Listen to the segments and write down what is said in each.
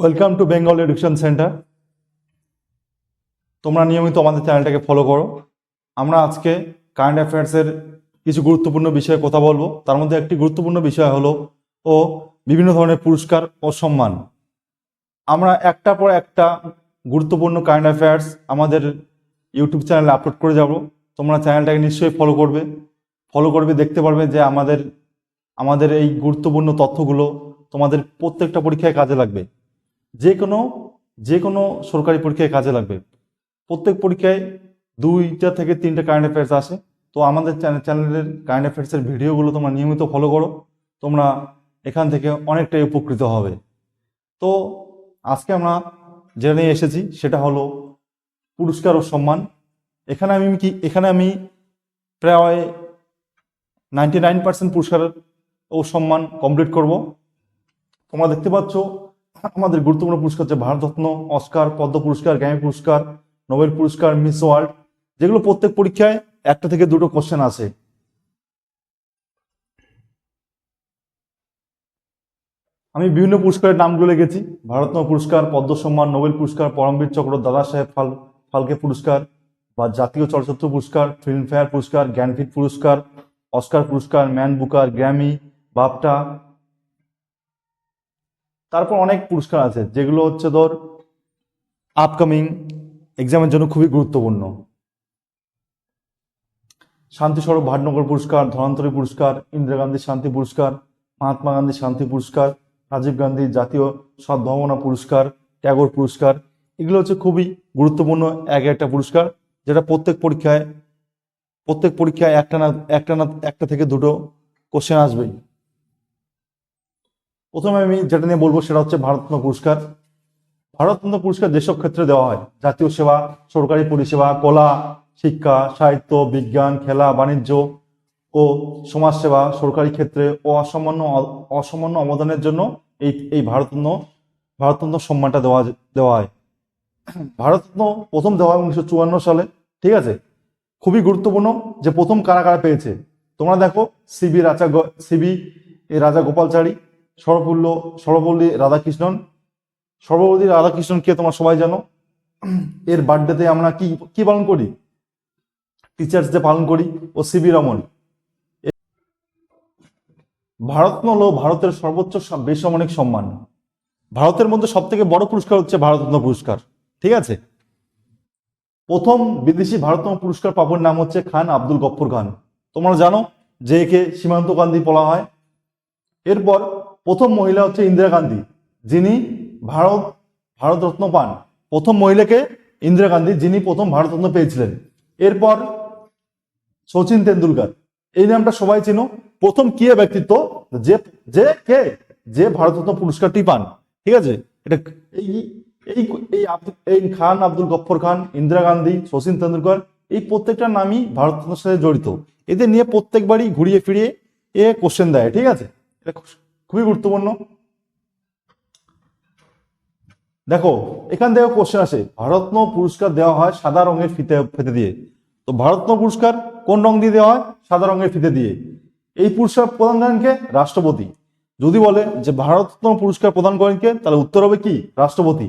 Welcome to Bengal education centre তোমরা নিয়মিত আমাদের চ্যানেলটাকে ফলো করো। আমরা আজকে কারেন্ট অ্যাফেয়ার্সের কিছু গুরুত্বপূর্ণ বিষয়ে কথা বলব। তার মধ্যে একটি গুরুত্বপূর্ণ বিষয় হলো, ও বিভিন্ন ধরনের পুরস্কার ও সম্মান। আমরা একটা পর একটা গুরুত্বপূর্ণ কারেন্ট অ্যাফেয়ার্স আমাদের ইউটিউব চ্যানেলে আপলোড করে যাব। তোমরা চ্যানেলটাকে নিশ্চয়ই ফলো করবে। ফলো করবে, দেখতে পারবে যে আমাদের আমাদের এই গুরুত্বপূর্ণ তথ্যগুলো তোমাদের প্রত্যেকটা পরীক্ষায় কাজে লাগবে। যে কোনো যে কোনো সরকারি পরীক্ষায় কাজে লাগবে। প্রত্যেক পরীক্ষায় দুইটা থেকে তিনটা কারেন্ট অ্যাফেয়ার্স আসে। তো আমাদের চ্যানেল চ্যানেলের কারেন্ট অ্যাফেয়ার্সের ভিডিওগুলো তোমরা নিয়মিত ফলো করো। তোমরা এখান থেকে অনেকটাই উপকৃত হবে। তো আজকে আমরা যেটা নিয়ে এসেছি, সেটা হলো পুরস্কার ও সম্মান। এখানে আমি কি, এখানে আমি প্রায় নাইনটি নাইন পার্সেন্ট পুরস্কার ও সম্মান কমপ্লিট করব। তোমরা দেখতে পাচ্ছ আমাদের গুরুত্বপূর্ণ পুরস্কার হচ্ছে ভারতরত্ন অস্কার, পদ্ম পুরস্কার, গ্র্যামি পুরস্কার, নোবেল পুরস্কার, মিস ওয়ার্ল্ড। যেগুলো প্রত্যেক পরীক্ষায় একটা থেকে দুটো কোশ্চেন আসে। আমি বিভিন্ন পুরস্কারের নামগুলো লিখেছি। ভারতরত্ন পুরস্কার, পদ্ম সম্মান, নোবেল পুরস্কার, পরমবীর চক্র, দাদা সাহেব ফাল, ফালকে পুরস্কার বা জাতীয় চলচ্চিত্র পুরস্কার, ফিল্মফেয়ার পুরস্কার, জ্ঞানপীঠ পুরস্কার, অস্কার পুরস্কার, ম্যান বুকার, গ্র্যামি, বাপটা তারপর অনেক পুরস্কার আছে, যেগুলো হচ্ছে ধর আপকামিং এক্সামের জন্য খুবই গুরুত্বপূর্ণ। শান্তি স্বরূপ ভাটনগর পুরস্কার ধরান্তরী পুরস্কার, ইন্দিরা গান্ধী শান্তি পুরস্কার, মহাত্মা গান্ধী শান্তি পুরস্কার, রাজীব গান্ধী জাতীয় সদ্ভাবনা পুরস্কার, ট্যাগর পুরস্কার, এগুলো হচ্ছে খুবই গুরুত্বপূর্ণ এক একটা পুরস্কার, যেটা প্রত্যেক পরীক্ষায় প্রত্যেক পরীক্ষায় একটা না একটা না, একটা থেকে দুটো কোশ্চেন আসবেই। প্রথমে আমি যেটা নিয়ে বলব সেটা হচ্ছে ভারতরত্ন পুরস্কার। ভারতরত্ন পুরস্কার যেসব ক্ষেত্রে দেওয়া হয়, জাতীয় সেবা, সরকারি পরিষেবা, কলা, শিক্ষা, সাহিত্য, বিজ্ঞান, খেলা, বাণিজ্য ও সমাজসেবা সরকারি ক্ষেত্রে ও অসামান্য অসামান্য অবদানের জন্য এই এই ভারতরত্ন ভারতরত্ন সম্মানটা দেওয়া দেওয়া হয়। ভারতরত্ন প্রথম দেওয়া হয় উনিশশো চুয়ান্ন সালে, ঠিক আছে? খুবই গুরুত্বপূর্ণ যে প্রথম কারা কারা পেয়েছে। তোমরা দেখো, সিবি রাজা সিবি রাজা গোপালচারী সর্বপল্ল, সর্বপল্লী রাধাকৃষ্ণন। সর্বপল্লী রাধাকৃষ্ণনকে তোমরা সবাই জানো? এর বার্থডেতে আমরা কি কি পালন করি? টিচার্স ডে পালন করি ও সিবি রমন। ভারতরত্ন হলো ভারতের সর্বোচ্চ বেসামরিক সম্মান। ভারতের মধ্যে সব থেকে বড় পুরস্কার হচ্ছে ভারতরত্ন পুরস্কার, ঠিক আছে? প্রথম বিদেশি ভারতরত্ন পুরস্কার পাবার নাম হচ্ছে খান আব্দুল গফ্ফর খান। তোমরা জানো যে একে সীমান্ত গান্ধী বলা হয়। এরপর প্রথম মহিলা হচ্ছে ইন্দিরা গান্ধী। যিনি ভারত, ভারতরত্ন পান। প্রথম মহিলাকে ইন্দিরা গান্ধী, যিনি প্রথম ভারতরত্ন পেয়েছিলেন। এরপর সচিন তেন্ডুলকার। এই নামটা সবাই চিনো। প্রথম কি ব্যক্তিত্ব? যে যে, কে? যে ভারতরত্ন পুরস্কারটি পান। ঠিক আছে? এটা এই এই এই খান, আব্দুল গফর খান, ইন্দিরা গান্ধী সচিন তেন্ডুলকার, এই প্রত্যেকটা নামই ভারতরত্নের সাথে জড়িত। এদের নিয়ে প্রত্যেকবারই ঘুরিয়ে ফিরিয়ে এ কোশ্চেন দেয়। ঠিক আছে? এটা খুবই গুরুত্বপূর্ণ। দেখো, এখান থেকে কোশ্চেন আসে, ভারতরত্ন পুরস্কার দেওয়া হয় সাদা রঙের ফিতে ফিতে দিয়ে। তো ভারতরত্ন পুরস্কার কোন রং দিয়ে দেওয়া হয়? সাদা রঙের ফিতে দিয়ে। এই পুরস্কার প্রদান করেন কে? রাষ্ট্রপতি। যদি বলে যে ভারতরত্ন পুরস্কার প্রদান করেন কে, তাহলে উত্তর হবে কি? রাষ্ট্রপতি।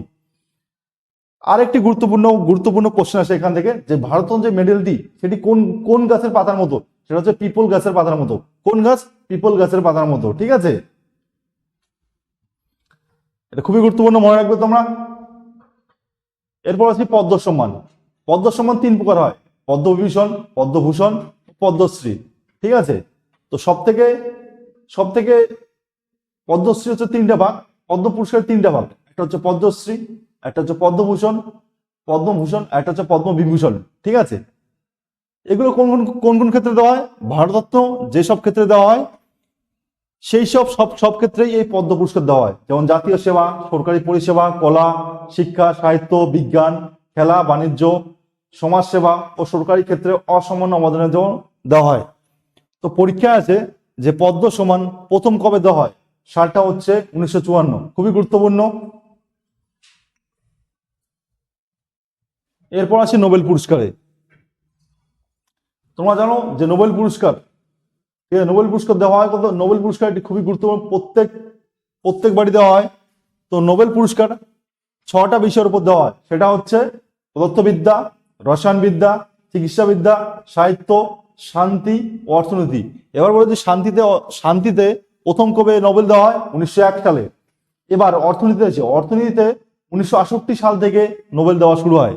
আরেকটি গুরুত্বপূর্ণ গুরুত্বপূর্ণ কোশ্চেন আছে এখান থেকে, যে ভারতরত্ন যে মেডেলটি, সেটি কোন কোন গাছের পাতার মতো? সেটা হচ্ছে পিপল গাছের পাতার মতো। কোন গাছ? পিপল গাছের পাতার মতো, ঠিক আছে? এটা খুবই গুরুত্বপূর্ণ, মনে রাখবে তোমরা। এরপর আছে পদ্ম সম্মান। পদ্ম সম্মান তিন প্রকার হয়। পদ্মবিভূষণ পদ্মভূষণ পদ্মশ্রী। ঠিক আছে? তো সব থেকে সব থেকে পদ্মশ্রী হচ্ছে তিনটা ভাগ। পদ্ম পুরস্কার তিনটা ভাগ। একটা হচ্ছে পদ্মশ্রী, একটা হচ্ছে পদ্মভূষণ পদ্মভূষণ একটা হচ্ছে পদ্মবিভূষণ ঠিক আছে? এগুলো কোন কোন কোন ক্ষেত্রে দেওয়া হয়? ভারতরত্ন, যেসব ক্ষেত্রে দেওয়া হয় সেই সব সব সব ক্ষেত্রেই এই পদ্ম পুরস্কার দেওয়া হয়। যেমন জাতীয় সেবা, সরকারি পরিষেবা, কলা, শিক্ষা, সাহিত্য, বিজ্ঞান, খেলা, বাণিজ্য, সমাজসেবা ও সরকারি ক্ষেত্রে অসামান্য অবদানের জন্য দেওয়া হয়। তো পরীক্ষা আছে যে পদ্ম সমান প্রথম কবে দেওয়া হয়? সালটা হচ্ছে উনিশশো চুয়ান্ন। খুবই গুরুত্বপূর্ণ। এরপর আছে নোবেল পুরস্কারে। তোমরা জানো যে নোবেল পুরস্কার ঠিক আছে? নোবেল পুরস্কার দেওয়া হয় কত? নোবেল পুরস্কার এটি খুবই গুরুত্বপূর্ণ। প্রত্যেক প্রত্যেক বাড়ি দেওয়া হয়। তো নোবেল পুরস্কার ছটা বিষয়ের উপর দেওয়া হয়। সেটা হচ্ছে পদার্থবিদ্যা রসায়নবিদ্যা, চিকিৎসাবিদ্যা, সাহিত্য, শান্তি ও অর্থনীতি। এবার বলে যে শান্তিতে শান্তিতে প্রথম কবে নোবেল দেওয়া হয়? উনিশশো এক সালে। এবার অর্থনীতিতে আছে। অর্থনীতিতে উনিশশো আটষট্টি সাল থেকে নোবেল দেওয়া শুরু হয়।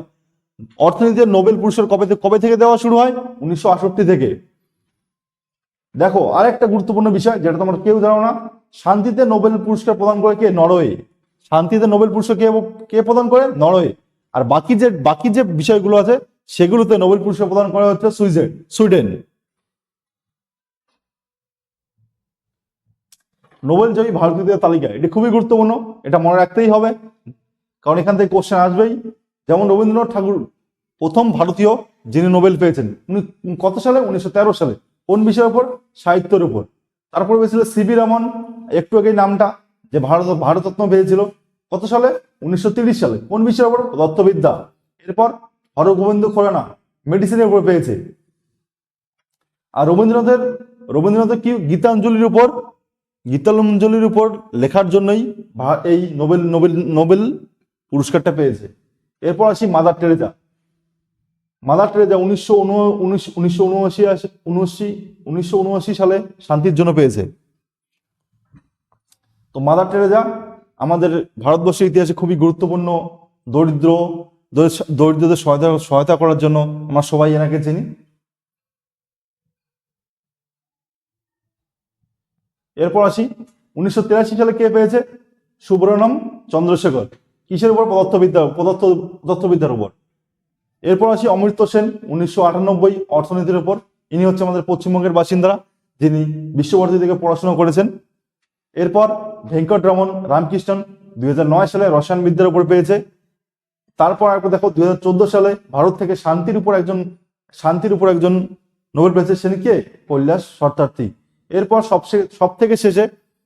অর্থনীতিতে নোবেল পুরস্কার কবে কবে থেকে দেওয়া শুরু হয়? উনিশশো আটষট্টি থেকে। দেখো আর একটা গুরুত্বপূর্ণ বিষয় যেটা তোমার কেউ জানো না, শান্তিতে নোবেল পুরস্কার প্রদান করে কে? নরওয়ে। শান্তিতে নোবেল পুরস্কার কে কে প্রদান করে? নরওয়ে। আর বাকি যে বাকি যে বিষয়গুলো আছে, সেগুলোতে নোবেল পুরস্কার প্রদান করা হচ্ছে সুইজেন সুইডেন। নোবেল জয়ী ভারতীয়দের তালিকা, এটি খুবই গুরুত্বপূর্ণ, এটা মনে রাখতেই হবে। কারণ এখান থেকে কোশ্চেন আসবেই। যেমন রবীন্দ্রনাথ ঠাকুর প্রথম ভারতীয় যিনি নোবেল পেয়েছেন, উনি কত সালে? উনিশশো তেরো সালে। কোন বিষয়ের উপর? সাহিত্যের উপর। তারপর পেয়েছিল সিবি রমন, একটু আগে নামটা, যে ভারত, ভারতরত্ন পেয়েছিল কত সালে? উনিশশো সালে। কোন বিষয়ের উপর? দত্তবিদ্যা। এরপর হরগোবিন্দ খোরানা মেডিসিনের উপর পেয়েছে। আর রবীন্দ্রনাথের রবীন্দ্রনাথের কি গীতাঞ্জলির উপর? গীতাঞ্জলির উপর লেখার জন্যই এই নোবেল নোবেল নোবেল পুরস্কারটা পেয়েছে। এরপর আসি মাদার টেরেজা মাদার টেরেজা উনিশশো উনিশশো উনআশি উনআশি, উনিশশো উনআশি সালে শান্তির জন্য পেয়েছে। তো মাদার টেরেজা আমাদের ভারতবর্ষের ইতিহাসে খুবই গুরুত্বপূর্ণ, দরিদ্র, দরিদ্র- দরিদ্রদের সহায়তা সহায়তা করার জন্য আমরা সবাই এনাকে চিনি। এরপর আসি, উনিশশো তিরাশি সালে কে পেয়েছে? সুব্রনম চন্দ্রশেখর। কিসের উপর? পদার্থবিদ্যা পদার্থ, পদার্থবিদ্যার উপর। এরপর আসি অমৃত সেন, উনিশশো আটানব্বই অর্থনীতির উপর। ইনি হচ্ছে আমাদের পশ্চিমবঙ্গের বাসিন্দারা যিনি বিশ্বভারতী থেকে পড়াশোনা করেছেন। এরপর ভেঙ্কটরমন রামকৃষ্ণন, দুই হাজার নয় সালে রসায়নবিদ্যার উপর পেয়েছে। তারপর একবার দেখো, দুই হাজার চোদ্দ সালে ভারত থেকে শান্তির উপর একজন, শান্তির উপর একজন নোবেল পেয়েছে সে কে? কৈলাস শর্তার্থী এরপর সবচেয়ে সব থেকে শেষে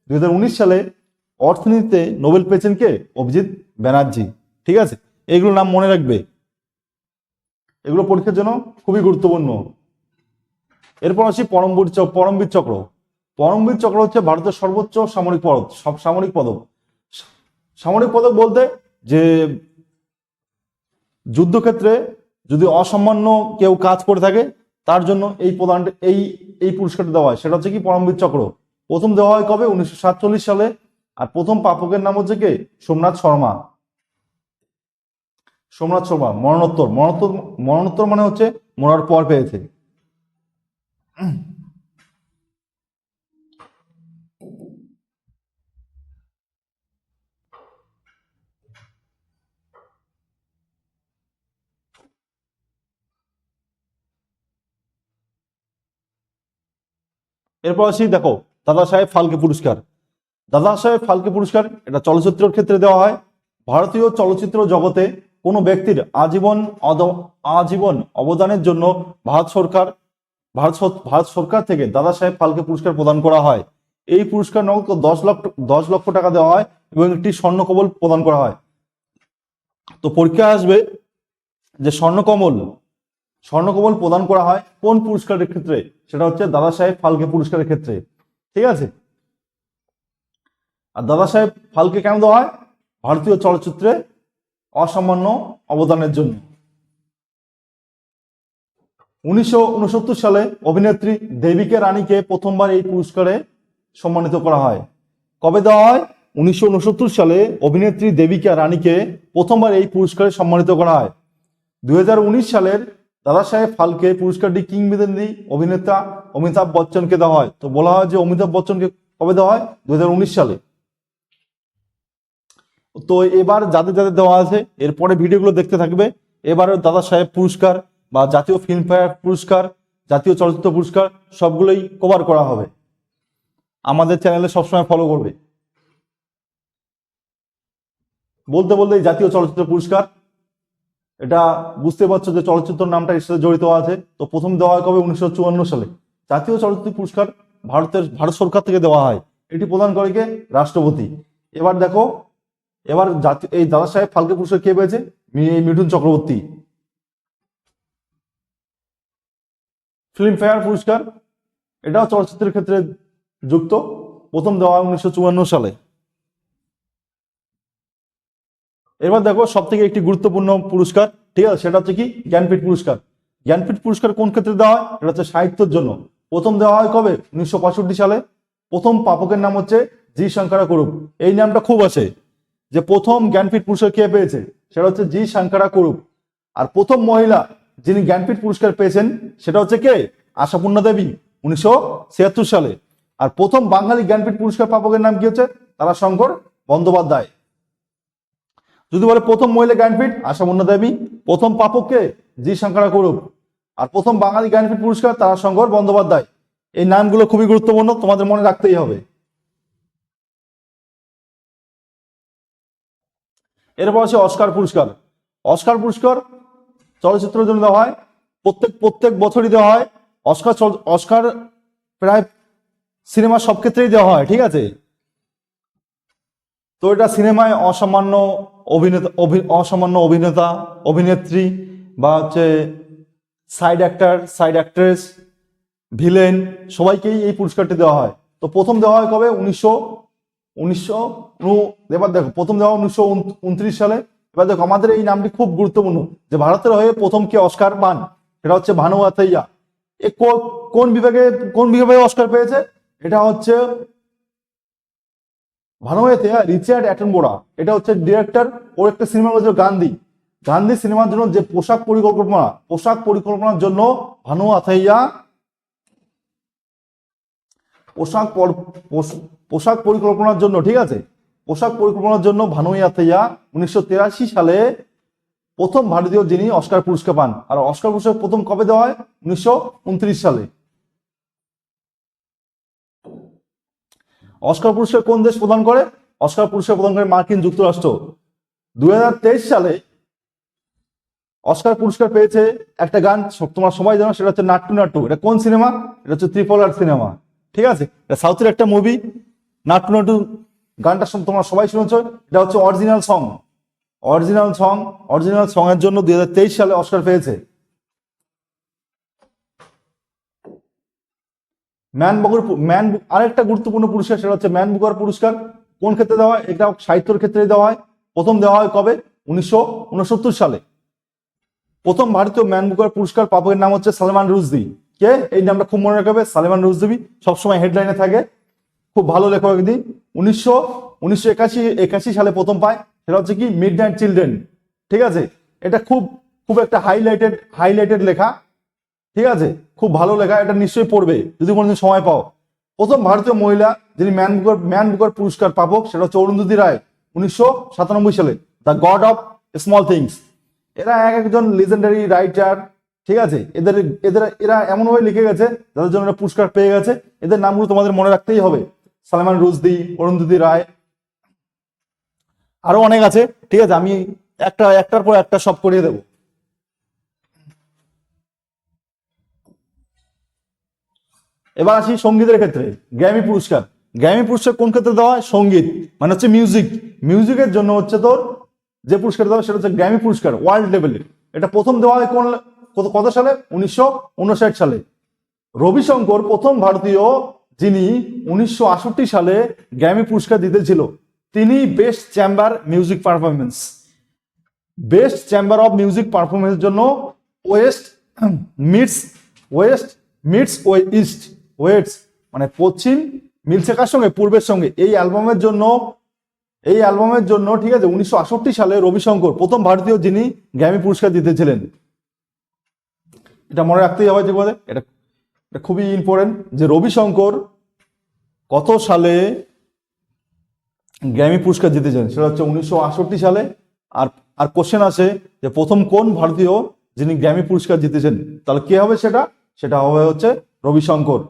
দুই হাজার উনিশ সালে অর্থনীতিতে নোবেল পেয়েছেন কে? অভিজিৎ ব্যানার্জি। ঠিক আছে? এগুলো নাম মনে রাখবে। এগুলো পরীক্ষার জন্য খুবই গুরুত্বপূর্ণ। এরপর আসি পরমবীর পরমবীর চক্র। পরমবীর চক্র হচ্ছে ভারতের সর্বোচ্চ সামরিক পদক সব সামরিক পদক। সামরিক পদক বলতে যে যুদ্ধক্ষেত্রে যদি অসামান্য কেউ কাজ করে থাকে, তার জন্য এই প্রদান এই এই পুরস্কারটা দেওয়া হয়। সেটা হচ্ছে কি পরমবীর চক্র। প্রথম দেওয়া হয় কবে? উনিশশো সাতচল্লিশ সালে। আর প্রথম প্রাপকের নাম হচ্ছে কে? সোমনাথ শর্মা। সোমনাথ শর্মা, মরণোত্তর। মরণোত্তর মরণোত্তর মানে হচ্ছে মরার পর পেয়েছে। এরপর আসি, দেখো, দাদা সাহেব ফালকে পুরস্কার। দাদা সাহেব ফালকে পুরস্কার, এটা চলচ্চিত্রের ক্ষেত্রে দেওয়া হয়। ভারতীয় চলচ্চিত্র জগতে কোনো ব্যক্তির আজীবন আজীবন অবদানের জন্য ভারত সরকার, ভারত ভারত সরকার থেকে দাদা সাহেব ফালকে পুরস্কার প্রদান করা হয়। এই পুরস্কার নগদ দশ লক্ষ দশ লক্ষ টাকা দেওয়া হয় এবং একটি স্বর্ণকমল প্রদান করা হয়। তো পরীক্ষায় আসবে যে স্বর্ণকমল স্বর্ণকমল প্রদান করা হয় কোন পুরস্কারের ক্ষেত্রে? সেটা হচ্ছে দাদা সাহেব ফালকে পুরস্কারের ক্ষেত্রে। ঠিক আছে? আর দাদা সাহেব ফালকে কেন দেওয়া হয়? ভারতীয় চলচ্চিত্রে অসামান্য অবদানের জন্য। উনিশশো উনসত্তর সালে অভিনেত্রী দেবিকা রানীকে প্রথমবার এই পুরস্কারে সম্মানিত করা হয়। কবে দেওয়া হয়? উনিশশো উনসত্তর সালে অভিনেত্রী দেবিকা রানীকে প্রথমবার এই পুরস্কারে সম্মানিত করা হয়। দুই হাজার উনিশ সালের দাদা সাহেব ফালকে পুরস্কারটি কিংবদন্তি অভিনেতা অমিতাভ বচ্চনকে দেওয়া হয়। তো বলা হয় যে অমিতাভ বচ্চনকে কবে দেওয়া হয়? দুই হাজার উনিশ সালে। তো এবার যাদের যাদের দেওয়া আছে, এরপরে ভিডিওগুলো দেখতে থাকবে। এবারে দাদা সাহেব পুরস্কার বা জাতীয় ফিল্মফেয়ার পুরস্কার, জাতীয় চলচ্চিত্র পুরস্কার, সবগুলোই কভার করা হবে। আমাদের চ্যানেলে সবসময় ফলো করবে। বলতে বলতে জাতীয় চলচ্চিত্র পুরস্কার। এটা বুঝতে পারছ যে চলচ্চিত্র নামটা এর সাথে জড়িত আছে। তো প্রথম দেওয়া হয় কবে? উনিশশো চুয়ান্ন সালে। জাতীয় চলচ্চিত্র পুরস্কার ভারতের, ভারত সরকার থেকে দেওয়া হয়। এটি প্রদান করে কে? রাষ্ট্রপতি। এবার দেখো এবার জাতীয় এই দাদা সাহেব ফালকে পুরস্কার কে পেয়েছে? মিঠুন চক্রবর্তী। ফিল্মফেয়ার পুরস্কার, এটাও চলচ্চিত্রের ক্ষেত্রে যুক্ত। প্রথম দেওয়া উনিশশো চুয়ান্ন সালে। এবার দেখো সব থেকে একটি গুরুত্বপূর্ণ পুরস্কার, ঠিক আছে? সেটা হচ্ছে কি? জ্ঞানপীঠ পুরস্কার। জ্ঞানপীঠ পুরস্কার কোন ক্ষেত্রে দেওয়া হয়? এটা হচ্ছে সাহিত্যের জন্য। প্রথম দেওয়া হয় কবে? উনিশশো পঁয়ষট্টি সালে। প্রথম পাপকের নাম হচ্ছে জি. শঙ্করা করুপ এই নামটা খুব আছে যে প্রথম জ্ঞানপীঠ পুরস্কার কে পেয়েছে? সেটা হচ্ছে জি শঙ্করা করুপ। আর প্রথম মহিলা যিনি জ্ঞানপীঠ পুরস্কার পেয়েছেন, সেটা হচ্ছে কে? আশাপূর্ণা দেবী, উনিশশো ছিয়াত্তর সালে। আর প্রথম বাঙালি জ্ঞানপীঠ পুরস্কার প্রাপকের নাম কি হচ্ছে? তারাশঙ্কর বন্দ্যোপাধ্যায়। যদি বলে প্রথম মহিলা জ্ঞানপীঠ, আশাপূর্ণা দেবী, প্রথম পাপককে জি শঙ্করা করুপ। আর প্রথম বাঙালি জ্ঞানপীঠ পুরস্কার তারাশঙ্কর বন্দ্যোপাধ্যায়। এই নামগুলো খুবই গুরুত্বপূর্ণ, তোমাদের মনে রাখতেই হবে। এরপর আছে অস্কার পুরস্কার। অস্কার পুরস্কার চলচ্চিত্রের জন্য দেওয়া হয়, প্রত্যেক প্রত্যেক বছরই দেওয়া হয়। অস্কার অস্কার প্রায় সিনেমা সব ক্ষেত্রেই দেওয়া হয়, ঠিক আছে? তো এটা সিনেমায় অসামান্য অভিনেতা, অভি- অসামান্য অভিনেতা, অভিনেত্রী বা হচ্ছে side actor side actress villain সবাইকেই এই পুরস্কারটি দেওয়া হয়। তো প্রথম দেওয়া হয় কবে? উনিশশো উনিশশো এবার দেখো, প্রথম দেওয়া উনিশশো উনত্রিশ সালে। এবার দেখো, আমাদের এই নামটি খুব গুরুত্বপূর্ণ, যে ভারতের হয়ে প্রথম কে অস্কার পান, সেটা হচ্ছে ভানু আথাইয়া। এ কোন বিভাগে কোন বিভাগে অস্কার পেয়েছে? এটা হচ্ছে ভানু আথাইয়া, রিচার্ড অ্যাটনবোরা। এটা হচ্ছে ডিরেক্টর ওর একটা সিনেমা হচ্ছে গান্ধী। গান্ধী সিনেমার জন্য যে পোশাক পরিকল্পনা, পোশাক পরিকল্পনার জন্য ভানু আথাইয়া পোশাক পোশাক পরিকল্পনার জন্য, ঠিক আছে? পোশাক পরিকল্পনার জন্য ভানুই আথাইয়া উনিশশো সালে প্রথম ভারতীয় যিনি অস্কার পুরস্কার পান। আর অস্কার পুরস্কার প্রথম কবে দেওয়া হয়? উনিশশো উনত্রিশ সালে। অস্কার পুরস্কার কোন দেশ প্রদান করে? অস্কার পুরস্কার প্রদান করে মার্কিন যুক্তরাষ্ট্র। দু হাজার তেইশ সালে অস্কার পুরস্কার পেয়েছে একটা গান তোমরা সবাই জানো, সেটা হচ্ছে নাট্টু নাট্টু। এটা কোন সিনেমা? এটা হচ্ছে ত্রিপলার সিনেমা। ঠিক আছে? এটা সাউথের একটা মুভি নাট্টু গানটা তোমরা সবাই শুনেছ? এটা হচ্ছে original song original song original song এর জন্য দুই হাজার তেইশ সালে অস্কার পেয়েছে। ম্যান বুকার ম্যান আরেকটা গুরুত্বপূর্ণ পুরস্কার সেটা হচ্ছে ম্যান বুকার পুরস্কার। কোন ক্ষেত্রে দেওয়া হয়? এটা সাহিত্যের ক্ষেত্রে দেওয়া হয়। প্রথম দেওয়া হয় কবে? উনিশশো উনসত্তর সালে। প্রথম ভারতীয় ম্যান বুকার পুরস্কার প্রাপকের নাম হচ্ছে সালমান রুজদি কে? এই নামটা খুব মনে রাখবে, সালমান রুজদি সবসময় হেডলাইনে থাকে। খুব ভালো লেখক একদি উনিশশো উনিশশো একাশি একাশি সালে প্রথম পায়। সেটা হচ্ছে কি? Midnight children. ঠিক আছে? এটা খুব খুব একটা হাইলাইটেড হাইলাইটেড লেখা। ঠিক আছে? খুব ভালো লেখা। এটা নিশ্চয়ই পড়বে, যদি কোনোদিন সময় পাও। প্রথম ভারতীয় মহিলা যিনি ম্যান বুকার ম্যান বুকার পুরস্কার পাবক, সেটা হচ্ছে অরুন্ধতী রায়, উনিশশো সাতানব্বই সালে। The god of small things. এরা এক একজন লিজেন্ডারি রাইটার ঠিক আছে? এদের এদের, এরা এমনভাবে লিখে গেছে, যাদের জন্য পুরস্কার পেয়ে গেছে। এদের নামগুলো তোমাদের মনে রাখতেই হবে। সালমান রুজদি অরুন্ধতী রায়, আরও অনেক আছে। ঠিক আছে, আমি একটা, একটার পর একটা সব করিয়ে দেবো। এবার আসি সঙ্গীতের ক্ষেত্রে, গ্র্যামি পুরস্কার। গ্র্যামি পুরস্কার কোন ক্ষেত্রে দেওয়া হয়? সংগীত মানে হচ্ছে মিউজিক মিউজিকের জন্য হচ্ছে তোর যে পুরস্কার দেওয়া সেটা হচ্ছে গ্র্যামি পুরস্কার ওয়ার্ল্ড লেভেলে এটা প্রথম দেওয়া হয় কোন, কত কত সালে? উনিশশো উনষাট সালে। রবিশঙ্কর প্রথম ভারতীয় যিনি উনিশশো সালে গ্র্যামি পুরস্কার দিতেছিল তিনি best chamber music performance best chamber of music পারফরমেন্সের জন্য west meets west meets way east west মানে পশ্চিম মিলছে কার সঙ্গে, পূর্বের সঙ্গে। এই অ্যালবামের জন্য, এই অ্যালবামের জন্য, ঠিক আছে, উনিশশো সালে রবিশঙ্কর, প্রথম ভারতীয় যিনি গ্র্যামি পুরস্কার দিতেছিলেন এটা মনে রাখতেই হবে যে এটা এটা খুবই ইম্পর্টেন্ট যে রবিশঙ্কর কত সালে গ্র্যামি পুরস্কার জিতেছেন? সেটা হচ্ছে উনিশশো আটষট্টি সালে। আর আর কোশ্চেন আছে যে প্রথম কোন ভারতীয় যিনি গ্র্যামি পুরস্কার জিতেছেন? তাহলে কে হবে সেটা? সেটা হবে হচ্ছে রবিশঙ্কর।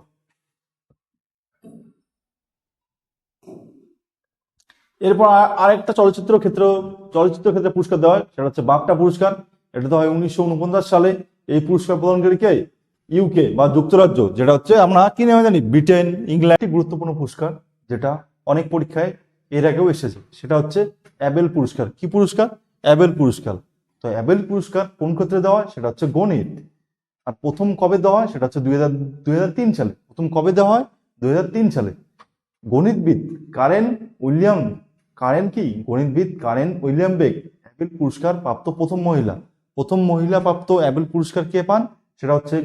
এরপর আর- আরেকটা চলচ্চিত্র ক্ষেত্র, চলচ্চিত্র ক্ষেত্রে পুরস্কার দেওয়া হয়, সেটা হচ্ছে বাগটা পুরস্কার। এটা তো হয় উনিশশো উনপঞ্চাশ সালে। এই পুরস্কার প্রদানকারী কে? ইউকে বা যুক্তরাজ্য, যেটা হচ্ছে আমরা কি নামে জানি? ব্রিটেন ইংল্যান্ড গুরুত্বপূর্ণ পুরস্কার, যেটা অনেক পরীক্ষায় এর আগেও এসেছে। সেটা হচ্ছে অ্যাবেল পুরস্কার। কি পুরস্কার? অ্যাবেল পুরস্কার। তো অ্যাবেল পুরস্কার কোন ক্ষেত্রে দেওয়া হয়? সেটা হচ্ছে গণিত। আর প্রথম কবে দেওয়া হয়? সেটা হচ্ছে দুই হাজার দুই হাজার তিন সালে। প্রথম কবে দেওয়া হয়? দুই হাজার তিন সালে। গণিতবিদ কারেন উইলিয়াম, কারেন কি? গণিতবিদ কারেন উইলিয়াম বেগ। অ্যাবেল পুরস্কার প্রাপ্ত প্রথম মহিলা। প্রথম মহিলা প্রাপ্ত অ্যাবেল পুরস্কার কে পান? সেটা হচ্ছে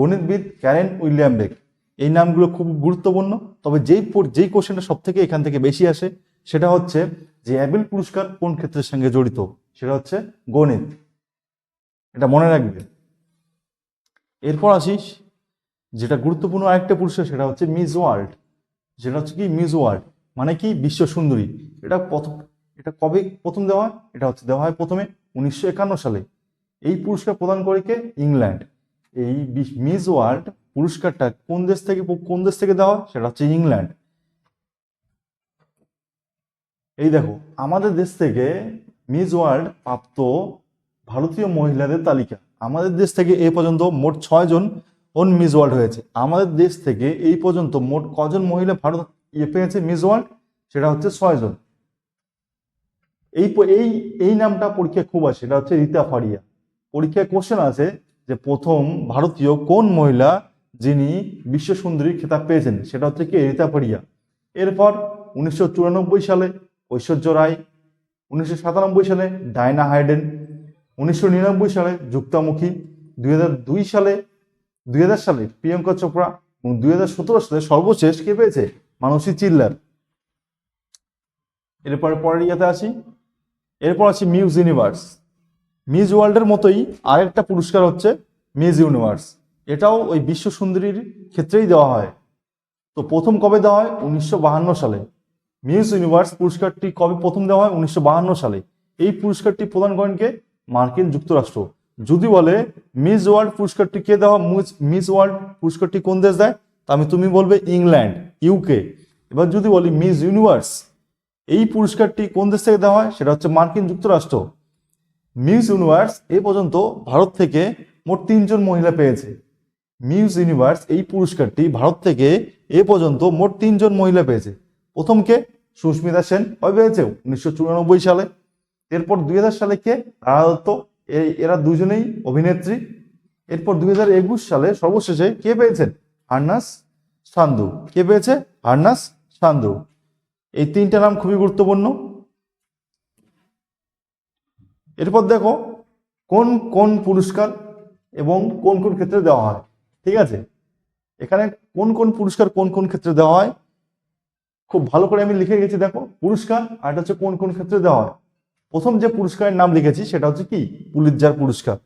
গণিতবিদ ক্যারেন উইলিয়াম বেক এই নামগুলো খুব গুরুত্বপূর্ণ, তবে যেই যেই কোশ্চেনটা সব থেকে এখান থেকে বেশি আসে, সেটা হচ্ছে যে অ্যাপেল পুরস্কার কোন ক্ষেত্রের সঙ্গে জড়িত? সেটা হচ্ছে গণিত এটা মনে রাখবে। এরপর আসিস, যেটা গুরুত্বপূর্ণ আরেকটা পুরস্কার, সেটা হচ্ছে মিস ওয়ার্ল্ড যেটা হচ্ছে কি? মিস ওয়ার্ল্ড মানে কি? বিশ্ব সুন্দরী। এটা প্রথম এটা কবে প্রথম দেওয়া হয়? এটা হচ্ছে দেওয়া হয় প্রথমে উনিশশো একান্ন সালে। এই পুরস্কার প্রদান করে কে? ইংল্যান্ড। এই মিস ওয়ার্ল্ড পুরস্কারটা কোন দেশ থেকে কোন দেশ থেকে দেওয়া? সেটা হচ্ছে ইংল্যান্ড। এই দেখো, আমাদের দেশ থেকে মিস ওয়ার্ল্ড প্রাপ্ত ভারতীয় মহিলাদের তালিকা। আমাদের দেশ থেকে এই পর্যন্ত মোট ছয় জন ওন মিস ওয়ার্ল্ড হয়েছে। আমাদের দেশ থেকে এই পর্যন্ত মোট কজন মহিলা ভারত ইয়ে পেয়েছে মিস ওয়ার্ল্ড? সেটা হচ্ছে ছয় জন। এই এই এই নামটা পরীক্ষায় খুব আছে সেটা হচ্ছে রীতা ফারিয়া। পরীক্ষায় কোশ্চেন আছে যে প্রথম ভারতীয় কোন মহিলা যিনি বিশ্ব সুন্দরী খেতাব পেয়েছেন, সেটা হচ্ছে কি রীতা ফারিয়া এরপর উনিশশো চুরানব্বই সালে ঐশ্বর্য রায়, উনিশশো সাতানব্বই সালে ডায়না হাইডেন, উনিশশো নিরানব্বই সালে যুক্তামুখী, দুই হাজার দুই সালে, দুই হাজার সালে প্রিয়ঙ্কা চোপড়া এবং দুই হাজার সতেরো সালে সর্বশেষ কে পেয়েছে? মানসী চিল্লার। এরপরে পরের ইয়াতে আসি। এরপর আসি মিউজ ইউনিভার্স। মিস ওয়ার্ল্ডের মতোই আরেকটা পুরস্কার হচ্ছে মিস ইউনিভার্স। এটাও ওই বিশ্ব সুন্দরীর ক্ষেত্রেই দেওয়া হয়। তো প্রথম কবে দেওয়া হয়? উনিশশো সালে। মিউজ ইউনিভার্স পুরস্কারটি কবে প্রথম দেওয়া হয়? উনিশশো সালে। এই পুরস্কারটি প্রদান করেন কে? মার্কিন যুক্তরাষ্ট্র। যদি বলে মিস ওয়ার্ল্ড পুরস্কারটি কে দেওয়া মিস- মিস ওয়ার্ল্ড পুরস্কারটি কোন দেশ দেয়? তা আমি তুমি বলবে ইংল্যান্ড ইউকে এবার যদি বলি মিস ইউনিভার্স, এই পুরস্কারটি কোন দেশ থেকে দেওয়া হয়? সেটা হচ্ছে মার্কিন যুক্তরাষ্ট্র। মিউজ ইউনিভার্স এ পর্যন্ত ভারত থেকে মোট তিনজন মহিলা পেয়েছে। মিউজ ইউনিভার্স এই পুরস্কারটি ভারত থেকে এ পর্যন্ত মোট তিনজন মহিলা পেয়েছে। প্রথমকে সুস্মিতা সেন। কবে পেয়েছে? উনিশশো চুরানব্বই সালে। এরপর দুই হাজার সালে কে? রানা দত্ত এরা দুজনেই অভিনেত্রী। এরপর দুই হাজার একুশ সালে সর্বশেষে কে পেয়েছেন? হার্নাস সান্ধু কে পেয়েছে? হার্নাস সান্ধু এই তিনটা নাম খুবই গুরুত্বপূর্ণ। এরপর দেখো কোন কোন পুরস্কার এবং কোন কোন ক্ষেত্রে দেওয়া হয়, ঠিক আছে? এখানে কোন কোন পুরস্কার কোন কোন ক্ষেত্রে দেওয়া হয়? খুব ভালো করে আমি লিখে গেছি, দেখো, পুরস্কার আর এটা হচ্ছে কোন কোন ক্ষেত্রে দেওয়া হয়। প্রথম যে পুরস্কারের নাম লিখেছি সেটা হচ্ছে কি? পুলিৎজার পুরস্কার।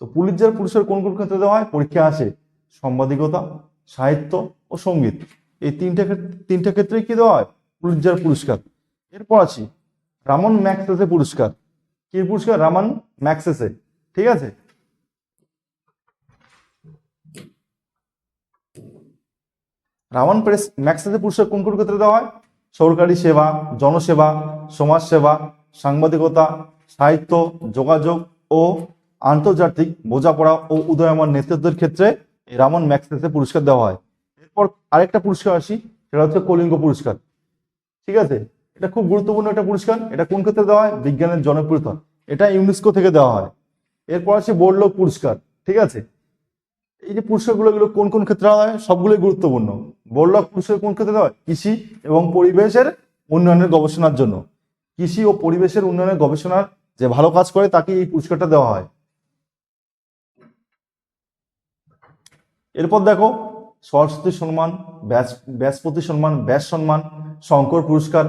তো পুলিৎজার পুরস্কার কোন কোন ক্ষেত্রে দেওয়া হয়? পরীক্ষা আসে সাংবাদিকতা, সাহিত্য ও সংগীত। এই তিনটা ক্ষেত্রে তিনটা ক্ষেত্রে কি দেওয়া হয়? পুলিৎজার পুরস্কার। এরপর আছি, রামন ম্যাক্সেসে পুরস্কার। কি পুরস্কার? Ramon Magsaysay. ঠিক আছে? রামান প্রেস ম্যাক্সেসে পুরস্কার কোন কোন ক্ষেত্রে দেওয়া হয়? সরকারি সেবা, জনসেবা, সমাজসেবা, সাংবাদিকতা, সাহিত্য, যোগাযোগ ও আন্তর্জাতিক বোঝাপড়া ও উদয়মান নেতৃত্বের ক্ষেত্রে রামন ম্যাক্সেসে পুরস্কার দেওয়া হয়। এরপর আরেকটা পুরস্কার আসি, সেটা হচ্ছে কলিঙ্গ পুরস্কার। ঠিক আছে? এটা খুব গুরুত্বপূর্ণ একটা পুরস্কার। এটা কোন ক্ষেত্রে দেওয়া হয়? বিজ্ঞানের জনপ্রিয়তা এটা ইউনেস্কো থেকে দেওয়া হয়। এরপর আছে বোর্ডলোক পুরস্কার, ঠিক আছে? এই যে পুরস্কারগুলো এগুলো কোন কোন ক্ষেত্রে হয়? সবগুলোই গুরুত্বপূর্ণ। বোর্ডলক পুরস্কার কোন ক্ষেত্রে দেওয়া হয়? কৃষি এবং পরিবেশের উন্নয়নের গবেষণার জন্য। কৃষি ও পরিবেশের উন্নয়নের গবেষণার যে ভালো কাজ করে তাকে এই পুরস্কারটা দেওয়া হয়। এরপর দেখো, সরস্বতী সম্মান, ব্যাস, ব্যাসপতি সম্মান, ব্যাস সম্মান, শঙ্কর পুরস্কার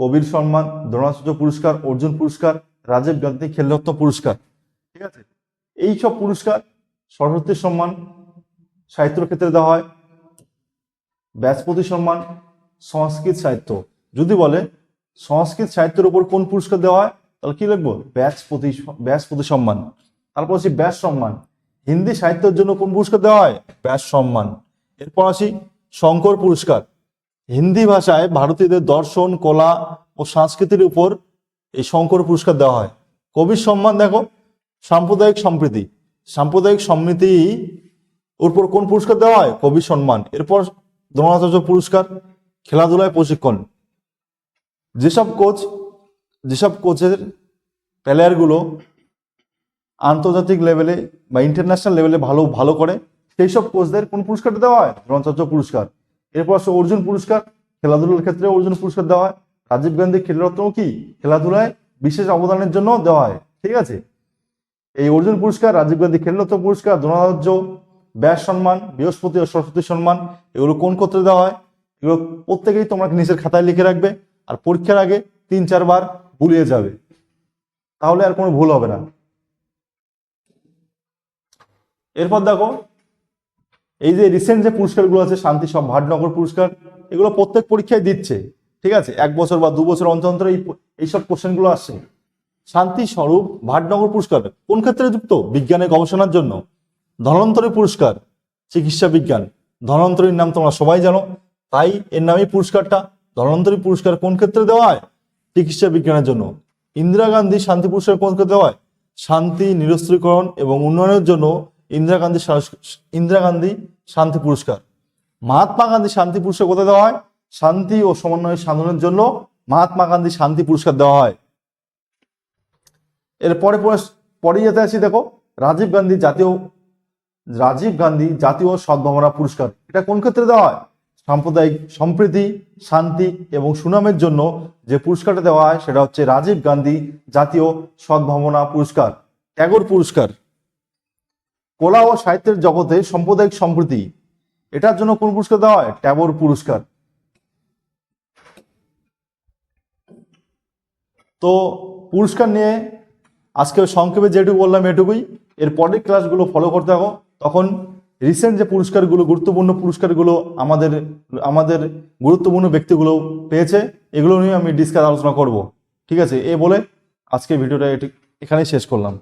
কবির সম্মান, দ্রোণাচার্য পুরস্কার, অর্জুন পুরস্কার, রাজীব গান্ধী খেলরত্ন পুরস্কার, ঠিক আছে? এই সব পুরস্কার সরস্বতী সম্মান সাহিত্যের ক্ষেত্রে দেওয়া হয়। ব্যাসপতি সম্মান, সংস্কৃত সাহিত্য। যদি বলে সংস্কৃত সাহিত্যের উপর কোন পুরস্কার দেওয়া হয়, তাহলে কি লিখব? ব্যাসপতি ব্যাসপতি সম্মান। তারপর আসি ব্যাস সম্মান। হিন্দি সাহিত্যের জন্য কোন পুরস্কার দেওয়া হয়? ব্যাস সম্মান। এরপর আসি শঙ্কর পুরস্কার। হিন্দি ভাষায় ভারতীয়দের দর্শন, কলা ও সংস্কৃতির উপর এই শঙ্কর পুরস্কার দেওয়া হয়। কবির সম্মান দেখো, সাম্প্রদায়িক সম্প্রীতি। সাম্প্রদায়িক সম্প্রীতি উপর কোন পুরস্কার দেওয়া হয়? কবি সম্মান। এরপর দ্রোণাচার্য পুরস্কার, খেলাধুলায় প্রশিক্ষণ। যেসব কোচ, যেসব কোচের প্লেয়ারগুলো আন্তর্জাতিক লেভেলে বা ইন্টারন্যাশনাল লেভেলে ভালো ভালো করে সেই সব কোচদের কোন পুরস্কারটা দেওয়া হয়? দ্রোণাচার্য পুরস্কার। এরপর আসে অর্জুন পুরস্কার, খেলাধুলার ক্ষেত্রে অর্জুন পুরস্কার দেওয়া হয়। রাজীব গান্ধী খেলরত্ন কি? খেলাধুলায় বিশেষ অবদানের জন্য দেওয়া হয়। ঠিক আছে? এই অর্জুন পুরস্কার, রাজীব গান্ধী খেলরত্ন পুরস্কার, দ্রোণাচার্য, ব্যাস সম্মান, বৃহস্পতি ও সরস্বতী সম্মান, এগুলো কোন ক্ষেত্রে দেওয়া হয়? এগুলো প্রত্যেকেই তোমরা নিচের খাতায় লিখে রাখবে আর পরীক্ষার আগে তিন চারবার ভুলিয়ে যাবে। তাহলে আর কোনো ভুল হবে না। এরপর দেখো এই যে রিসেন্ট যে পুরস্কারগুলো আছে, শান্তি সব ভাটনগর পুরস্কার, এগুলো প্রত্যেক পরীক্ষায় দিচ্ছে। ঠিক আছে? এক বছর বা দু বছর অন্তর অন্তর এই এইসব কোশ্চেনগুলো আসছে। শান্তি স্বরূপ ভাটনগর পুরস্কার, কোন ক্ষেত্রে যুক্ত? বিজ্ঞানের গবেষণার জন্য। ধনন্তরী পুরস্কার, চিকিৎসা বিজ্ঞান। ধনন্তরীর নাম তোমরা সবাই জানো। তাই এর নামই পুরস্কারটা। ধনন্তরী পুরস্কার কোন ক্ষেত্রে দেওয়া হয়? চিকিৎসা বিজ্ঞানের জন্য। ইন্দিরা গান্ধী শান্তি পুরস্কার কোন ক্ষেত্রে দেওয়া হয়? শান্তি, নিরস্ত্রীকরণ এবং উন্নয়নের জন্য ইন্দিরা গান্ধী ইন্দিরা গান্ধী শান্তি পুরস্কার। মহাত্মা গান্ধী শান্তি পুরস্কার কোথায় দেওয়া হয়? শান্তি ও সমন্বয় সাধনের জন্য মহাত্মা গান্ধী শান্তি পুরস্কার দেওয়া হয়। এরপরে পরে- পরে যেতে আছি দেখো, রাজীব গান্ধী জাতীয়, রাজীব গান্ধী জাতীয় সদ্ভাবনা পুরস্কার। এটা কোন ক্ষেত্রে দেওয়া হয়? সাম্প্রদায়িক সম্প্রীতি, শান্তি এবং সুনামের জন্য যে পুরস্কারটা দেওয়া হয়, সেটা হচ্ছে রাজীব গান্ধী জাতীয় সদ্ভাবনা পুরস্কার, ট্যাগর পুরস্কার। কলা ও সাহিত্যের জগতে সাম্প্রদায়িক সম্প্রীতি, এটার জন্য কোন পুরস্কার দেওয়া হয়? ট্যাগর পুরস্কার। তো পুরস্কার নিয়ে আজকে সংক্ষেপে যেটুকু বললাম এটুকুই, এর পরের ক্লাসগুলো ফলো করতে থাকো। তখন রিসেন্ট যে পুরস্কারগুলো, গুরুত্বপূর্ণ পুরস্কারগুলো আমাদের আমাদের গুরুত্বপূর্ণ ব্যক্তিগুলো পেয়েছে, এগুলো নিয়ে আমি ডিসকাস আলোচনা করব। ঠিক আছে? এ বলে আজকে ভিডিওটা এখানেই শেষ করলাম।